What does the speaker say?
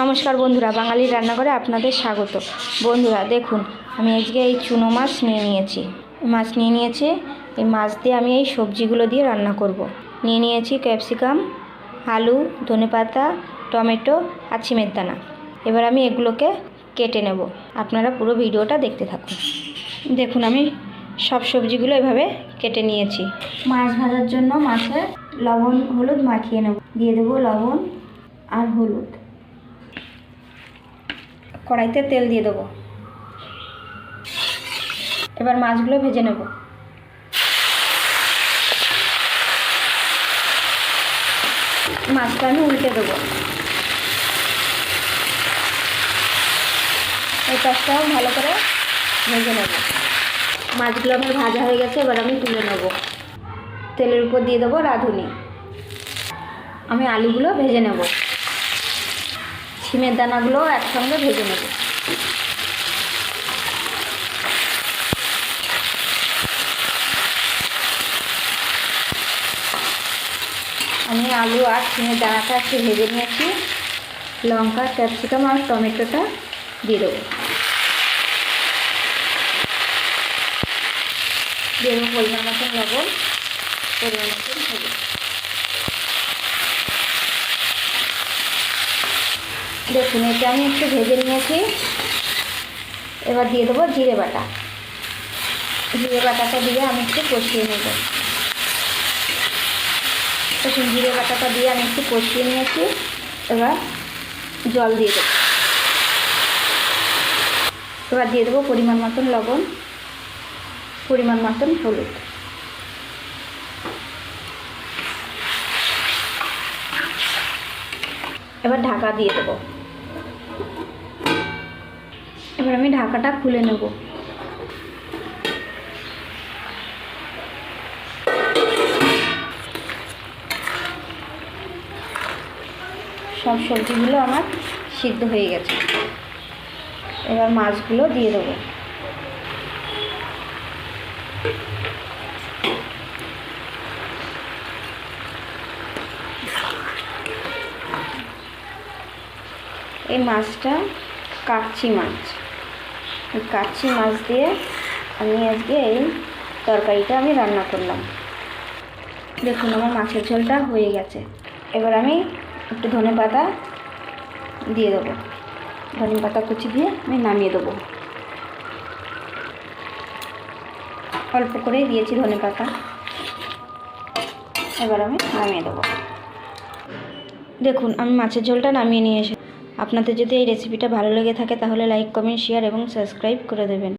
নমস্কার বন্ধুরা, বাঙালির রান্নাঘরে আপনাদের স্বাগত। বন্ধুরা, দেখুন, আমি আজকে এই চুনো মাছ নিয়ে নিয়েছি। মাছ নিয়ে নিয়েছি, এই মাছ দিয়ে আমি এই সবজিগুলো দিয়ে রান্না করব। নিয়ে নিয়েছি ক্যাপসিকাম, আলু, ধনেপাতা, টমেটো আর ছিমের দানা। এবার আমি এগুলোকে কেটে নেব। আপনারা পুরো ভিডিওটা দেখতে থাকুন। দেখুন, আমি সব সবজিগুলো এভাবে কেটে নিয়েছি। মাছ ভাজার জন্য মাছে লবণ, হলুদ মাখিয়ে নেব। দিয়ে দেবো লবণ আর হলুদ। কড়াইতে তেল দিয়ে দেবো। এবার মাছগুলো ভেজে নেব। মাছটা আমি উল্টে দেবো। এই পাশটাও ভালো করে ভেজে নেব। মাছগুলো আমার ভাজা হয়ে গেছে, এবার আমি তুলে নেব। তেলের উপর দিয়ে দেবো রাঁধুনি। আমি আলুগুলো ভেজে নেব। সিমের দানাগুলো একসঙ্গে ভেজে নেব। আমি আলু আর সিমের দানাটা একটু ভেজে নিয়েছি। লঙ্কা, ক্যাপসিকাম আর টমেটোটা দিয়ে দেবো। দেবো পরিমাণ মতন লবণ, পরিমাণ মতন দেখুন এটা আমি একটু ভেজে নিয়েছি। এবার দিয়ে দেবো জিরে বাটা। জিরে বাটাটা দিয়ে আমি একটু কষিয়ে নেব। দেখুন, জিরে বাটাটা দিয়ে আমি একটু কষিয়ে নিয়েছি। এবার জল দিয়ে দেবো। এবার দিয়ে দেবো পরিমাণ মতন লবণ, পরিমাণ মতন হলুদ। এবার ঢাকা দিয়ে দেবো। এবার আমি ঢাকাটা খুলে নেব। সব সবজিগুলো আমার সিদ্ধ হয়ে গেছে। এবার মাছগুলো দিয়ে দেবো। এই মাছটা কাচ্চি মাছ। কাচ্চি মাছ দিয়ে আমি আজকে এই তরকারিটা আমি রান্না করলাম। দেখুন, আমার মাছের ঝোলটা হয়ে গেছে। এবার আমি একটু ধনে পাতা দিয়ে দেবো। ধনে পাতা কুচি দিয়ে আমি নামিয়ে দেবো। অল্প করেই দিয়েছি ধনে পাতা। এবার আমি নামিয়ে দেবো। দেখুন, আমি মাছের ঝোলটা নামিয়ে নিয়ে এসে আপনাদের যদি এই রেসিপিটা ভালো লেগে থাকে তাহলে লাইক কমেন্ট শেয়ার এবং সাবস্ক্রাইব করে দেবেন।